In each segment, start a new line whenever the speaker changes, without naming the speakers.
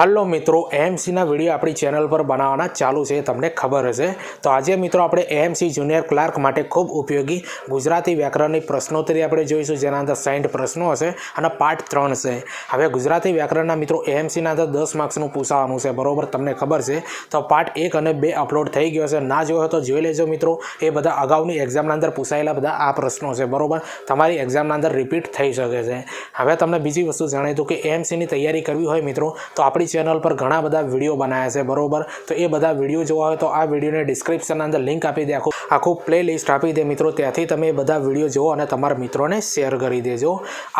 હાલો મિત્રો એએમસીના વીડિયો આપણી ચેનલ પર બનાવવાના ચાલુ છે, તમને ખબર હશે. તો આજે મિત્રો આપણે એએમસી જુનિયર ક્લાર્ક માટે ખૂબ ઉપયોગી ગુજરાતી વ્યાકરણની પ્રશ્નોત્તરી આપણે જોઈશું, જેના અંદર સાઠ પ્રશ્નો હશે અને પાર્ટ ત્રણ છે. હવે ગુજરાતી વ્યાકરણના મિત્રો એએમસીના અંદર દસ માર્ક્સનું પૂછાવાનું છે, બરોબર? તમને ખબર છે? તો પાર્ટ એક અને બે અપલોડ થઈ ગયો છે. ના જોયો તો જોઈ લેજો મિત્રો, એ બધા અગાઉની એક્ઝામના અંદર પૂછાયેલા બધા આ પ્રશ્નો છે, બરોબર? તમારી એક્ઝામના અંદર રિપીટ થઈ શકે છે. હવે તમને બીજી વસ્તુ જણાવી દઉં કે એએમસીની તૈયારી કરવી હોય મિત્રો, તો આપણી ચેનલ પર ઘણા બધા વીડિયો બનાવ્યા છે, બરોબર? તો એ બધા વીડિયો જોવા હોય તો આ વિડીયોને ડિસ્ક્રિપ્શનના અંદર લિંક આપી દે, આખું આખું પ્લે લિસ્ટ આપી દે મિત્રો. ત્યાંથી તમે એ બધા વીડિયો જુઓ અને તમારા મિત્રોને શેર કરી દેજો.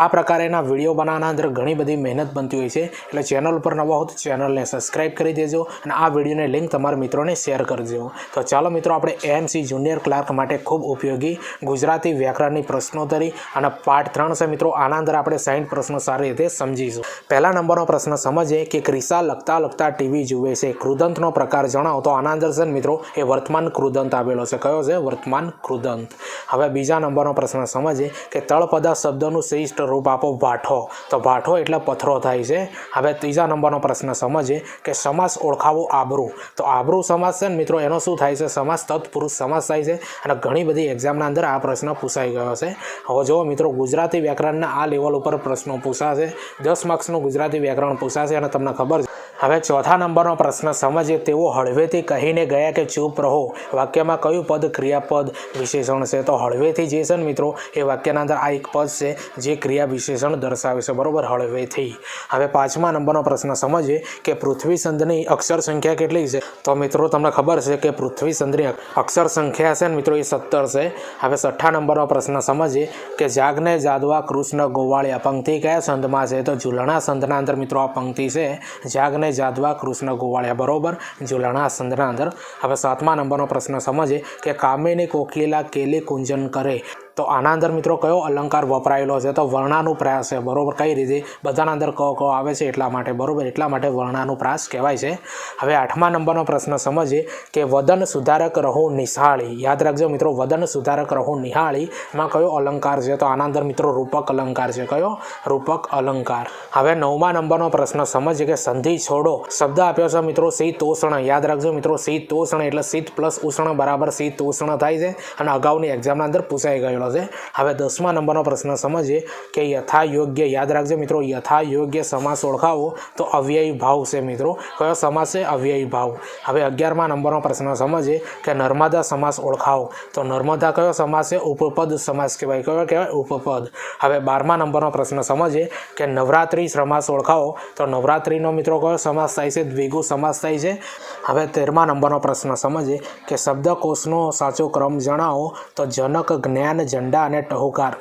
આ પ્રકારેના વીડિયો બનાવવાના અંદર ઘણી બધી મહેનત બનતી હોય છે. એટલે ચેનલ પર નવા હો તો ચેનલને સબસ્ક્રાઇબ કરી દેજો અને આ વિડીયોને લિંક તમારા મિત્રોને શેર કરજો તો ચાલો મિત્રો, આપણે એએમસી જુનિયર ક્લાર્ક માટે ખૂબ ઉપયોગી ગુજરાતી વ્યાકરણની પ્રશ્નોત્તરી અને પાઠ ત્રણ છે મિત્રો. આના અંદર આપણે સાઠ પ્રશ્નો સારી રીતે સમજીશું. પહેલા નંબરનો પ્રશ્ન સમજીએ કે ક્રિસા લખતા લખતા ટીવી જુએ છે. કૃદંતનો પ્રકાર જણાવો તો આના અંદર છે ને મિત્રો, એ વર્તમાન કૃદંત આવેલો છે. કયો છે? વર્તમાન કૃદંત હવે બીજા નંબરનો પ્રશ્ન સમજીએ કે તળપદા શબ્દનું શ્રેષ્ઠ રૂપ આપો ભાઠો તો ભાઠો એટલે પથરો થાય છે. હવે ત્રીજા નંબરનો પ્રશ્ન સમજીએ કે સમાસ ઓળખાવો આબરૂ. તો આબરૂ સમાસ છે ને મિત્રો, એનો શું થાય છે? સમાસ તત્પુરુષ સમાસ થાય છે. અને ઘણી બધી એક્ઝામના અંદર આ પ્રશ્ન પૂછાઈ ગયો છે. હવે જો મિત્રો, ગુજરાતી વ્યાકરણના આ લેવલ ઉપર પ્રશ્નો પૂછાશે. દસ માર્ક્સનું ગુજરાતી વ્યાકરણ પૂછાશે અને તમને ખબર છે હવે ચોથા નંબરનો પ્રશ્ન સમજીએ. તેઓ હળવેથી કહીને ગયા કે, ચૂપ રહો. વાક્યમાં કયું પદ ક્રિયાપદ વિશેષણ છે? તો હળવેથી જે છે ને મિત્રો, એ વાક્યના અંદર આ એક પદ છે જે ક્રિયા વિશેષણ દર્શાવે છે. બરાબર? હળવેથી. હવે પાંચમા નંબરનો પ્રશ્ન સમજીએ કે, પૃથ્વી સંધની અક્ષર સંખ્યા કેટલી છે? તો મિત્રો, તમને ખબર છે કે, પૃથ્વી સંધની અક્ષર સંખ્યા છે ને મિત્રો, એ સત્તર છે. હવે છઠ્ઠા નંબરનો પ્રશ્ન સમજીએ કે, જાગને જાદવા કૃષ્ણ ગોવાળિયા પંક્તિ કયા સંધમાં છે? તો ઝૂલણા સંધના અંદર મિત્રો આ પંક્તિ છે. જાગને જાદવા કૃષ્ણ ગોવાળિયા, બરોબર? ઝૂલણા સંધના અંદર. હવે સાતમા નંબરનો પ્રશ્ન સમજે કે કામિની કોકિલા કેલી કુંજન કરે? તો આના અંદર મિત્રો કયો અલંકાર વપરાયેલો છે? તો વર્ણાનુપ્રાસ છે. બરોબર, કઈ રીતે? બધાના અંદર ક ક આવે છે એટલા માટે. બરોબર, એટલા માટે વર્ણાનુપ્રાસ કહેવાય છે. હવે આઠમા નંબરનો પ્રશ્ન સમજીએ કે વદન સુધારક રહો નિશાળી યાદ રાખજો મિત્રો, વદન સુધારક રહો નિહાળી માં કયો અલંકાર છે? તો આના અંદર મિત્રો રૂપક અલંકાર છે. કયો? રૂપક અલંકાર. હવે નવમા નંબરનો પ્રશ્ન સમજીએ કે સંધિ છોડો. શબ્દ આપ્યો છે મિત્રો શીતોષ્ણ યાદ રાખજો મિત્રો શીતોષ્ણ એટલે શીત પ્લસ ઉષ્ણ બરાબર શીતોષ્ણ થાય છે અને અગાઉની એક્ઝામના અંદર પૂછાઈ ગયેલો છે. હવે દસમા નંબરનો પ્રશ્ન સમજીએ કે યથા યોગ્ય યાદ રાખજો મિત્રો યથા યોગ્ય સમાસ ઓળખાવો તો અવ્યયી ભાવ છે મિત્રો. કયો સમાસ છે? અવ્યયી ભાવ. હવે અગિયારમા નંબરનો પ્રશ્ન સમજીએ કે નર્મદા સમાસ ઓળખાવો તો નર્મદા કયો સમાસ છે? ઉપપદ સમાસ કહેવાય. કયો કહેવાય? ઉપપદ. હવે બારમા નંબરનો પ્રશ્ન સમજીએ કે નવરાત્રિ સમાસ ઓળખાવો તો નવરાત્રિનો મિત્રો કયો સમાસ થાય છે? દ્વિગુ સમાસ થાય છે. હવે તેરમા નંબરનો પ્રશ્ન સમજીએ કે શબ્દકોશનો સાચો ક્રમ જણાવો તો જનક જ્ઞાન ઝંડા અને ટહુકાર.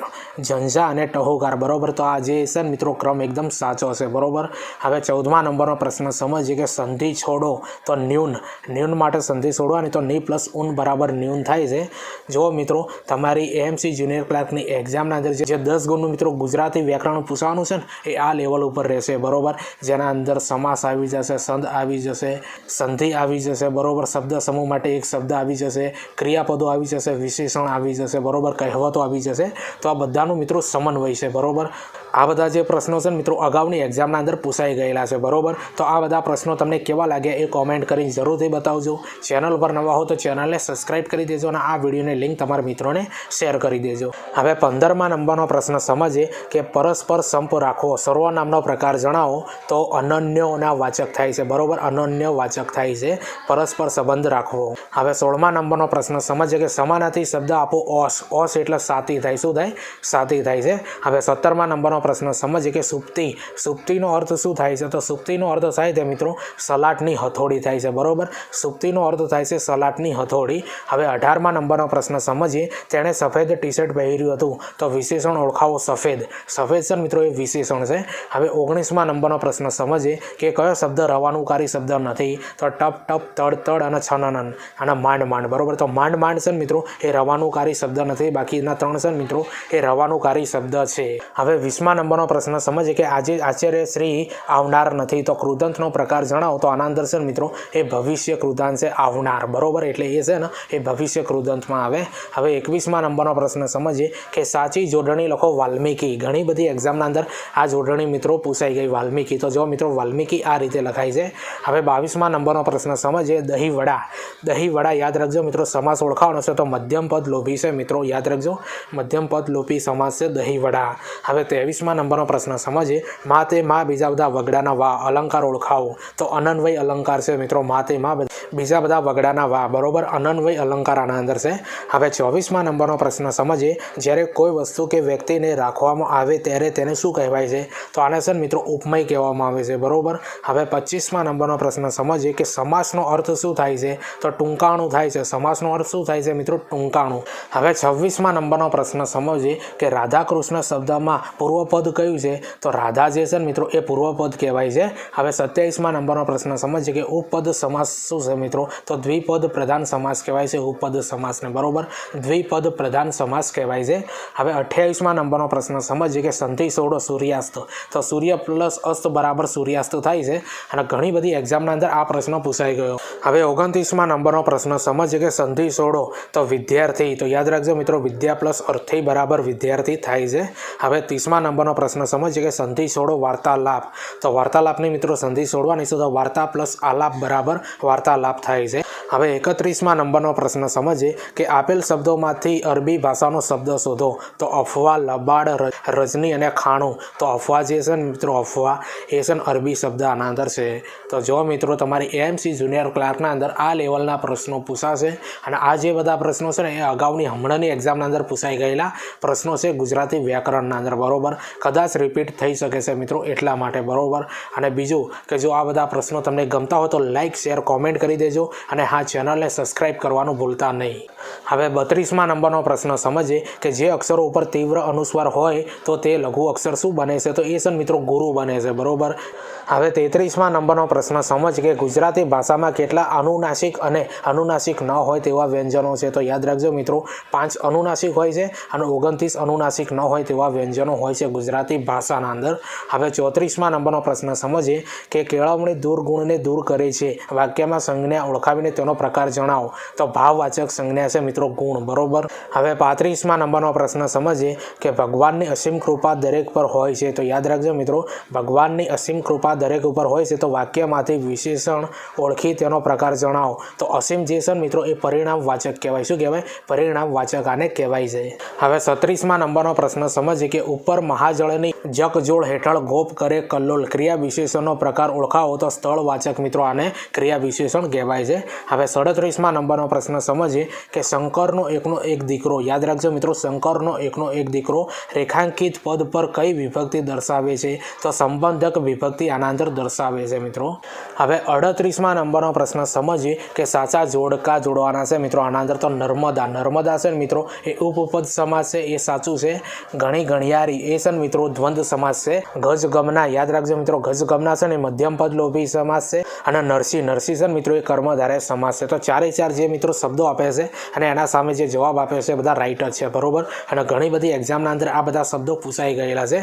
ઝંઝા અને ટહુકાર. બરોબર? તો આ જે છે ને મિત્રો ક્રમ એકદમ સાચો છે. બરોબર? હવે ચૌદમા નંબરનો પ્રશ્ન સમજીએ કે સંધિ છોડો તો ન્યૂન. ન્યૂન માટે સંધિ છોડવાની તો ની પ્લસ ઉન બરાબર ન્યૂન થાય છે. જો મિત્રો, તમારી એએમસી જુનિયર ક્લાર્કની એક્ઝામના અંદર જે દસ ગુણનું મિત્રો ગુજરાતી વ્યાકરણ પૂછવાનું છે ને, એ આ લેવલ ઉપર રહેશે. બરોબર? જેના અંદર સમાસ આવી જશે, સંધ આવી જશે, સંધિ આવી જશે. બરોબર? શબ્દ સમૂહ માટે એક શબ્દ આવી જશે, ક્રિયાપદો આવી જશે, વિશેષણ આવી જશે. બરોબર? કહેવતો આવી જશે. તો આ બધાનું મિત્રો સમન્વય છે બરોબર? આ બધા જે પ્રશ્નો છે મિત્રો, અગાઉની એક્ઝામના અંદર પૂછાઈ ગયેલા છે, બરોબર? તો આ બધા પ્રશ્નો તમને કેવા લાગ્યા એ કોમેન્ટ કરીને જરૂરથી બતાવજો. ચેનલ પર નવા હો તો ચેનલને સબસ્ક્રાઇબ કરી દેજો અને આ વિડીયોની લિંક તમારા મિત્રોને શેર કરી દેજો. હવે પંદરમા નંબરનો પ્રશ્ન સમજીએ કે પરસ્પર સંપ રાખવો સર્વનામનો પ્રકાર જણાવો તો અનન્યોના વાચક થાય છે, બરોબર? અનન્ય વાચક થાય છે, પરસ્પર સંબંધ રાખવો. હવે સોળમા નંબરનો પ્રશ્ન સમજીએ કે સમાનાથી શબ્દ આપો, ઓસ. ઓસ એટલે સાતી થાય. શું થાય? સાતી થાય છે. હવે સત્તરમા નંબરનો પ્રશ્ન સમજીએ કે સુપ્તિ, સુપ્તિનો અર્થ શું થાય છે? તો સુપ્તિનો અર્થ થાય છે મિત્રો સલાટની હથોડી થાય છે, બરાબર? સુપ્તિનો અર્થ થાય છે સલાટની હથોડી. હવે અઢારમા નંબરનો પ્રશ્ન સમજીએ. તેણે સફેદ ટી શર્ટ પહેર્યું હતું. તો વિશેષણ ઓળખાવો સફેદ. સફેદ છે મિત્રો, એ વિશેષણ છે. હવે ઓગણીસમા નંબરનો પ્રશ્ન સમજીએ કે કયો શબ્દ રવાનુકારી શબ્દ નથી? તો ટપ ટપ, તડ તડ અને છનનન અને માંડ માંડ, બરોબર? તો માંડ માંડ છે મિત્રો, એ રવાનુકારી શબ્દ નથી. બાકીના ત્રણ છે મિત્રો, એ રવાનુકારી શબ્દ છે. હવે વીસમા વીસમા નંબરનો પ્રશ્ન સમજીએ કે આજે આચાર્ય શ્રી આવનાર નથી. તો કૃદંતનો પ્રકાર જણાવો. તો આના છે મિત્રો, એ ભવિષ્ય કૃદાંત છે આવનાર. બરોબર? એટલે એ છે ને, એ ભવિષ્ય કૃદંતમાં આવે. હવે એકવીસમા નંબરનો પ્રશ્ન સમજીએ કે સાચી જોડણી લખો વાલ્મીકી. ઘણી બધી એક્ઝામના અંદર આ જોડણી મિત્રો પૂછાઈ ગઈ વાલ્મીકી. તો જો મિત્રો, વાલ્મીકી આ રીતે લખાય છે. હવે બાવીસમા નંબરનો પ્રશ્ન સમજીએ. દહીં વડા દહીં વડા યાદ રાખજો મિત્રો, સમાસ ઓળખાવાનો છે. તો મધ્યમ પદ લોભી છે મિત્રો, યાદ રાખજો. મધ્યમ પદ લોભી સમાસ છે દહીં વડા હવે ત્રેવીસમા નંબરનો પ્રશ્ન સમજીએ મા તે મા બીજા બધા વગડાના વા અલંકાર ઓળખાવો. તો અનન્વય અલંકાર છે મિત્રો મા તે મા બીજા બધા વગડાના વા. બરોબર? અનન્વય અલંકાર આના અંદર છે. હવે ચોવીસમાં નંબરનો પ્રશ્ન સમજીએ જ્યારે કોઈ વસ્તુ કે વ્યક્તિને રાખવામાં આવે ત્યારે તેને શું કહેવાય છે? તો આને છે મિત્રો, ઉપમય કહેવામાં આવે છે. બરોબર? હવે પચીસમાં નંબરનો પ્રશ્ન સમજીએ કે સમાસનો અર્થ શું થાય છે? તો ટૂંકાણું થાય છે. સમાસનો અર્થ શું થાય છે મિત્રો? ટૂંકાણું. હવે છવ્વીસમાં નંબરનો પ્રશ્ન સમજીએ કે રાધા કૃષ્ણ શબ્દમાં પૂર્વપદ કયું છે? તો રાધા જે છે ને મિત્રો, એ પૂર્વપદ કહેવાય છે. હવે સત્યાવીસમાં નંબરનો પ્રશ્ન સમજીએ કે ઉપપદ સમાસ શું છે મિત્રો? તો દ્વિપદ પ્રધાન સમાસ કહેવાય છે, ઉપપદ સમાસને, બરાબર? દ્વિપદ પ્રધાન સમાસ કહેવાય છે. હવે અઠ્યાવીસમાં નંબરનો પ્રશ્ન સમજીએ કે સંધિ સોડો સૂર્યાસ્ત. તો સૂર્ય પ્લસ અસ્ત બરાબર સૂર્યાસ્ત થાય છે. અને ઘણી બધી એક્ઝામના અંદર આ પ્રશ્ન પૂછાઈ ગયો. હવે ઓગણત્રીસમાં નંબરનો પ્રશ્ન સમજીએ કે સંધિ સોડો, તો વિદ્યાર્થી, તો યાદ રાખજો મિત્રો, વિદ્યા પ્લસ અર્થી બરાબર વિદ્યાર્થી થાય છે. હવે ત્રીસમા નંબરનો પ્રશ્ન સમજીએ કે સંધિ છોડો વાર્તાલાપ. તો વાર્તાલાપની મિત્રો સંધિ છોડવાની છે તો વાર્તા પ્લસ આલાપ બરાબર વાર્તાલાપ થાય છે. હવે એકત્રીસમાં નંબરનો પ્રશ્ન સમજીએ કે આપેલ શબ્દોમાંથી અરબી ભાષાનો શબ્દ શોધો. તો અફવા, લબાડ રજની અને ખાણું. તો અફવા જે છે ને મિત્રો અફવા, એ છે ને અરબી શબ્દ આના અંદર છે. તો જો મિત્રો તમારી એએમસી જુનિયર ક્લાર્કના અંદર આ લેવલના પ્રશ્નો પૂછાશે અને આ જે બધા પ્રશ્નો છે ને એ અગાઉની હમણાંની એક્ઝામના અંદર પૂછાઈ ગયેલા પ્રશ્નો છે ગુજરાતી વ્યાકરણના અંદર. બરોબર? કદાચ રિપીટ થઈ શકે છે મિત્રો એટલા માટે બરાબર. અને બીજું કે જો આ બધા પ્રશ્નો તમને ગમતા હોય તો લાઇક શેર કોમેન્ટ કરી દેજો અને હા ચેનલને સબસ્ક્રાઈબ કરવાનું ભૂલતા નહીં. હવે બત્રીસમાં નંબરનો પ્રશ્ન સમજીએ કે જે અક્ષરો ઉપર તીવ્ર અનુસ્વાર હોય તો તે લઘુ અક્ષર શું બને છે? તો એ છે મિત્રો ગુરુ બને છે, બરોબર? હવે તેત્રીસમાં નંબરનો પ્રશ્ન સમજ કે ગુજરાતી ભાષામાં કેટલા અનુનાસિક અને અનુનાસિક ન હોય તેવા વ્યંજનો છે? તો યાદ રાખજો મિત્રો, પાંચ અનુનાસિક હોય છે અને ઓગણત્રીસ અનુનાસિક ન હોય તેવા વ્યંજનો હોય છે ગુજરાતી ભાષાના અંદર. હવે ચોત્રીસમાં નંબરનો પ્રશ્ન સમજીએ કે કેળવણી દુર્ગુણને દૂર કરે છે. વાક્યમાં સંજ્ઞા ઓળખાવીને તેનો પ્રકાર જણાવો. તો ભાવવાચક સંજ્ઞા છે મિત્રો ગુણ, બરોબર? હવે પાંત્રીસમાં નંબરનો પ્રશ્ન સમજીએ કે ભગવાનની અસીમ કૃપા દરેક પર હોય છે. તો યાદ રાખજો મિત્રો, ભગવાનની અસીમ કૃપા દરેક ઉપર હોય છે તો વાક્યમાંથી વિશેષણ ઓળખી તેનો પ્રકાર જણાવો. તો અસીમ જે છે મિત્રો એ પરિણામ વાચક કહેવાય. શું કહેવાય? પરિણામ વાચક આને કહેવાય છે. હવે સત્રીસમાં નંબરનો પ્રશ્ન સમજીએ કે ઉપર મહાજળની જકજોડ હેઠળ ગોપ કરે કલ્લોલ. ક્રિયા વિશેષણનો પ્રકાર ઓળખાવો તો સ્થળ વાચક મિત્રો આને ક્રિયા વિશેષણ કહેવાય છે. હવે સડત્રીસમાં નંબરનો પ્રશ્ન સમજીએ કે શંકરનો એકનો એક દીકરો, યાદ રાખજો મિત્રો, શંકરનો એકનો એક દીકરો રેખાંકિત પદ પર કઈ વિભક્તિ દર્શાવે છે? તો સંબંધક વિભક્તિ આના અંદર દર્શાવે છે મિત્રો. હવે અડત્રીસમાં નંબરનો પ્રશ્ન સમજીએ કે સાચા જોડકા જોડવાના છે મિત્રો, આના અંદર તો નર્મદા. નર્મદા છે મિત્રો, એ ઉપપદ સમાસ છે, એ સાચું છે. ઘણી ઘણિયારી. એ છે મિત્રો, દ્વંદ સમાસ છે. ગજ યાદ રાખજો મિત્રો, ગજ ગમના છે ને મધ્યમ પદ લોભી સમાસ છે અને નરસિંહ નરસિંહ છે મિત્રો એ કર્મધારે સમાસ છે. તો ચારે ચાર જે મિત્રો શબ્દો આપે છે અને એના સામે જે જવાબ આપે છે બધા રાઇટર છે, બરોબર? અને ઘણી બધી એક્ઝામના અંદર આ બધા શબ્દો પૂછાઈ ગયેલા છે.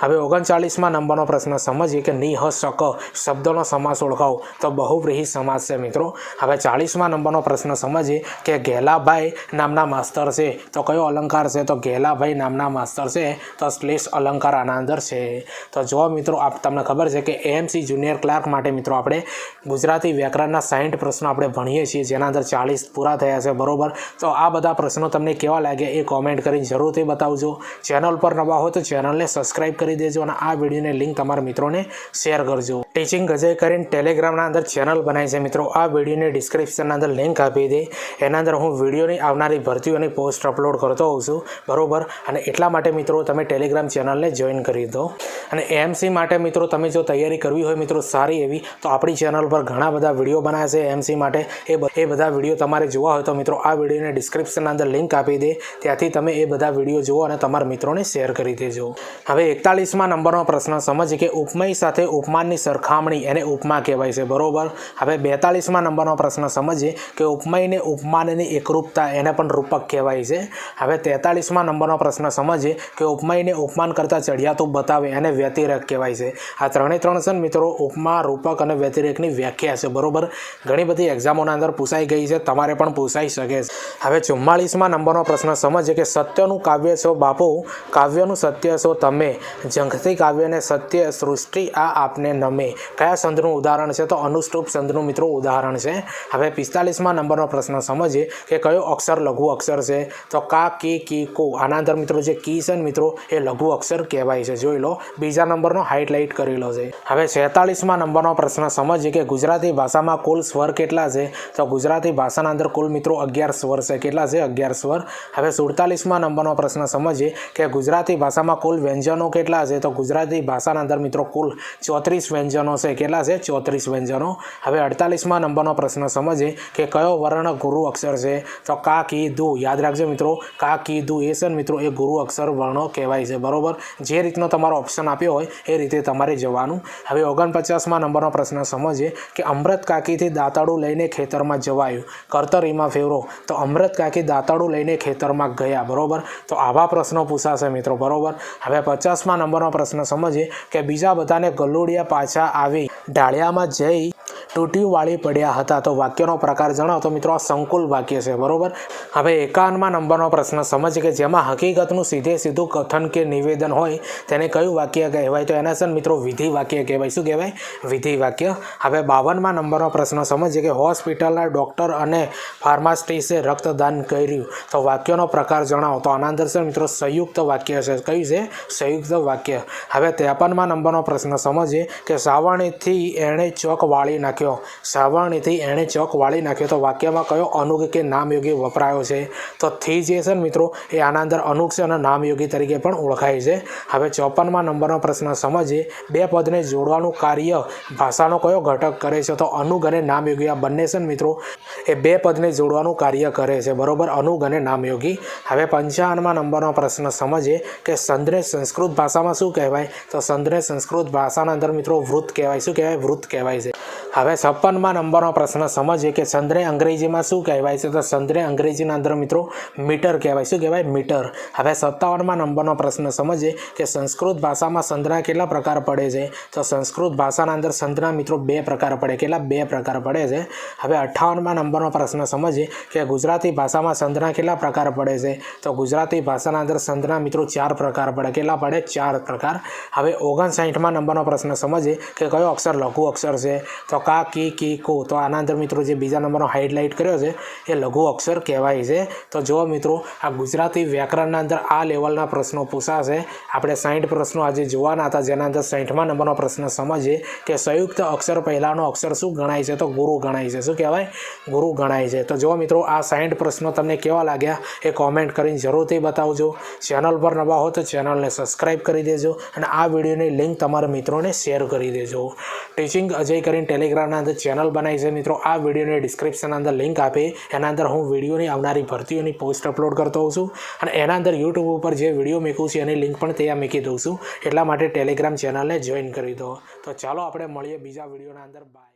હવે ઓગણચાલીસમાં નંબરનો પ્રશ્ન સમજીએ કે નિહ શક શબ્દોનો સમાસ ઓળખાવો. તો બહુવ્રીહી સમાસ છે મિત્રો. હવે ચાલીસમાં નંબરનો પ્રશ્ન સમજીએ કે ઘેલાભાઈ નામના માસ્તર છે. તો કયો અલંકાર છે? તો ઘેલાભાઈ નામના માસ્તર છે. તો શ્લેષ અલંકાર આના અંદર છે. તો જો મિત્રો, આપ તમને ખબર છે કે એએમસી જુનિયર ક્લાર્ક માટે મિત્રો આપણે ગુજરાતી વ્યાકરણના સાઠ પ્રશ્નો આપણે ભણીએ છીએ, જેના અંદર ચાલીસ પૂરા થયા છે, બરોબર? તો આ બધા પ્રશ્નો તમને કેવા લાગ્યા એ કોમેન્ટ કરીને જરૂરથી બતાવજો. ચેનલ પર નવા હોય તો ચેનલને સબસ્ક્રાઇબ કરી દેજો અને આ વિડીયોની લિંક તમારા મિત્રોને શેર કરજો. ટીચિંગ ગજય કરીને ટેલિગ્રામના અંદર ચેનલ બનાવી છે. મિત્રો, આ વિડીયોની ડિસ્ક્રિપ્શનના અંદર લિંક આપી દે. એના અંદર હું વિડીયોની આવનારી ભરતીઓની પોસ્ટ અપલોડ કરતો હોઉં છું. બરોબર? અને એટલા માટે મિત્રો, તમે ટેલિગ્રામ ચેનલને જોઈન કરી દો. અને એમસી માટે મિત્રો, તમે જો તૈયારી કરવી હોય મિત્રો, સારી એવી, તો આપણી ચેનલ પર ઘણા બધા વીડિયો બનાવ્યા છે એમસી માટે. એ એ બધા વીડિયો તમારે જોવા હોય તો મિત્રો, આ વિડીયોની ડિસ્ક્રિપ્શનના અંદર લિંક આપી દે. ત્યાંથી તમે એ બધા વીડિયો જુઓ અને તમારા મિત્રોને શેર કરી દેજો. હવે એકતાલીસમાં નંબરનો પ્રશ્ન સમજ કે ઉપમય સાથે ઉપમાનની સરખામણી સરખામણી એને ઉપમા કહેવાય છે. બરોબર? હવે બેતાલીસમાં નંબરનો પ્રશ્ન સમજીએ કે ઉપમયને ઉપમાનની એકરૂપતા એને પણ રૂપક કહેવાય છે. હવે તેતાલીસમાં નંબરનો પ્રશ્ન સમજીએ કે ઉપમયને ઉપમાન કરતાં ચડિયાતું બતાવે એને વ્યતિરેક કહેવાય છે. આ ત્રણે ત્રણ છે મિત્રો, ઉપમા, રૂપક અને વ્યતિરેકની વ્યાખ્યા છે. બરોબર? ઘણી બધી એક્ઝામોના અંદર પૂછાઈ ગઈ છે. તમારે પણ પૂછાઈ શકે છે. હવે ચુમ્માળીસમાં નંબરનો પ્રશ્ન સમજીએ કે સત્યનું કાવ્ય છો બાપુ? કાવ્યનું સત્ય છો તમે. જંખથી કાવ્યને સત્ય સૃષ્ટિ આ આપને નમે. કયા સંધનું ઉદાહરણ છે? તો અનુષ્ટુપ સંધનું મિત્રો ઉદાહરણ છે. હવે પિસ્તાલીસમાં નંબરનો પ્રશ્ન સમજીએ કે કયો અક્ષર લઘુ અક્ષર છે? તો કા, કી કી, કો. આના અંદર મિત્રો જે કી છે મિત્રો, એ લઘુ અક્ષર કહેવાય છે. જોઈ લો. બીજા નંબરનો હાઇલાઇટ કરેલો છે. હવે છેતાલીસમાં નંબરનો પ્રશ્ન સમજીએ કે ગુજરાતી ભાષામાં કુલ સ્વર કેટલા છે? તો ગુજરાતી ભાષાના અંદર કુલ મિત્રો અગિયાર સ્વર છે. કેટલા છે? અગિયાર સ્વર. હવે સુડતાલીસમાં નંબરનો પ્રશ્ન સમજીએ કે ગુજરાતી ભાષામાં કુલ વ્યંજનો કેટલા છે? તો ગુજરાતી ભાષાના અંદર મિત્રો કુલ ચોત્રીસ વ્યંજનો છે, કેટલા છે? ચોત્રીસ વ્યંજનો હવે અડતાલીસમાં નંબરનો પ્રશ્ન સમજીએ કે કયો વર્ણ ગુરુ અક્ષર છે? તો કા કી દુ યાદ રાખજો મિત્રો કા કી દુ એ છે મિત્રો, એ ગુરુ અક્ષર વર્ણો કહેવાય છે, બરોબર? જે રીતનો તમારો ઓપ્શન આપ્યો હોય, એ રીતે તમારે જવાનું. હવે ઓગણપચાસમાં નંબરનો પ્રશ્ન સમજીએ કે અમૃત કાકીથી દાંતાળું લઈને ખેતરમાં જવાયું, કર્તરીમાં ફેરવો તો અમૃત કાકી દાંતાળું લઈને ખેતરમાં ગયા, બરોબર? તો આવા પ્રશ્નો પૂછાશે મિત્રો, બરોબર? હવે પચાસમાં નંબરનો પ્રશ્ન સમજીએ કે બીજા બધાને ગલુડિયા પાછા આવી. ઢાળિયામાં જઈ તૂટી વાળી પડ્યા હતા. તો વાક્યનો પ્રકાર જણાવો. તો મિત્રો, આ સંકુલ વાક્ય છે, બરાબર? હવે એકાવનમાં નંબરનો પ્રશ્ન. સમજ કે જેમાં હકીકતનું સીધે સીધું કથન કે નિવેદન હોય, તેને કયું વાક્ય કહેવાય? તો એના છે મિત્રો, વિધિ વાક્ય કહેવાય. શું કહેવાય? વિધિ વાક્ય. હવે બાવનમાં નંબરનો પ્રશ્ન. સમજીએ કે હોસ્પિટલના ડૉક્ટર અને ફાર્માસિસ્ટે રક્તદાન કર્યું. તો વાક્યનો પ્રકાર જણાવો. તો આના અંદર છે મિત્રો, સંયુક્ત વાક્ય છે. કયું છે? સંયુક્ત વાક્ય. હવે ત્રેપનમાં નંબરનો પ્રશ્ન. સમજીએ કે સાવરણીથી એણે ચોક વાળી નાખ્યો સાવરણીથી એણે ચોક વાળી નાખ્યો. તો વાક્યમાં કયો અનુગ કે નામયોગી વપરાયો છે? તો થી જે છે મિત્રો, એ આના અંદર અનુગ છે અને નામયોગી તરીકે પણ ઓળખાય છે. હવે ચોપનમાં નંબરનો પ્રશ્ન સમજીએ. બે પદને જોડવાનું કાર્ય ભાષાનો કયો ઘટક કરે છે? તો અનુગ અને નામયોગી આ બંને છે મિત્રો, એ બે પદને જોડવાનું કાર્ય કરે છે. બરોબર? અનુગ અને નામયોગી. હવે પંચાવનમાં નંબરનો પ્રશ્ન સમજીએ કે સંદ્રે સંસ્કૃત ભાષામાં શું કહેવાય? તો સંદ્રે સંસ્કૃત ભાષાના અંદર મિત્રો વૃત્ત કહેવાય. શું કહેવાય? વૃત્ત કહેવાય છે. હવે છપ્પનમાં નંબરનો પ્રશ્ન સમજીએ કે ચંદ્રે અંગ્રેજીમાં શું કહેવાય છે? તો ચંદ્રે અંગ્રેજીના અંદર મિત્રો મીટર કહેવાય. શું કહેવાય? મીટર. હવે સત્તાવનમાં નંબરનો પ્રશ્ન સમજીએ કે સંસ્કૃત ભાષામાં સંધના કેટલા પ્રકાર પડે છે? તો સંસ્કૃત ભાષાના અંદર સંધના મિત્રો બે પ્રકાર પડે. કેટલા? બે પ્રકાર પડે છે. હવે અઠ્ઠાવનમાં નંબરનો પ્રશ્ન સમજીએ કે ગુજરાતી ભાષામાં સંધના કેટલા પ્રકાર પડે છે? તો ગુજરાતી ભાષાના અંદર સંધના મિત્રો ચાર પ્રકાર પડે. કેટલા પડે? ચાર પ્રકાર. હવે ઓગણસાઠમાં નંબરનો પ્રશ્ન સમજીએ કે કયો અક્ષર લઘુ અક્ષર છે? તો કા, કી કી, કો, તો આના અંદર મિત્રો જે બીજા નંબરનો હાઇલાઇટ કર્યો છે, એ લઘુ અક્ષર કહેવાય છે. તો જો મિત્રો, આ ગુજરાતી વ્યાકરણના અંદર આ લેવલના પ્રશ્નો પૂછાશે. આપણે સાઠ પ્રશ્નો આજે જોવાના હતા, જેના અંદર સાઠમા નંબરનો પ્રશ્ન સમજીએ કે સંયુક્ત અક્ષર પહેલાંનો અક્ષર શું ગણાય છે, તો ગુરુ ગણાય છે. શું કહેવાય? ગુરુ ગણાય છે. તો જો મિત્રો, આ સાઠ પ્રશ્નો તમને કેવા લાગ્યા, એ કોમેન્ટ કરીને જરૂરથી બતાવજો. ચેનલ પર નવા હો તો ચેનલને સબસ્ક્રાઈબ કરી દેજો અને આ વિડીયોની લિંક તમારા મિત્રોને શેર કરી દેજો. ટીચિંગ અજય કરીને ટેલિગ્રામના અંદર ચેનલ બનાવી છે. મિત્રો, આ વિડીયોની ડિસ્ક્રિપ્શનના અંદર લિંક આપે. એના અંદર હું વિડીયોની આવનારી ભરતીઓની પોસ્ટ અપલોડ કરતો હોઉં છું. અને એના અંદર યુટ્યુબ ઉપર જે વીડિયો મૂકું છું, એની લિંક પણ ત્યાં મૂકી દઉં છું. એટલા માટે ટેલિગ્રામ ચેનલને જોઈન કરી દો. તો ચાલો, આપણે મળીએ બીજા વિડીયોના અંદર. બાય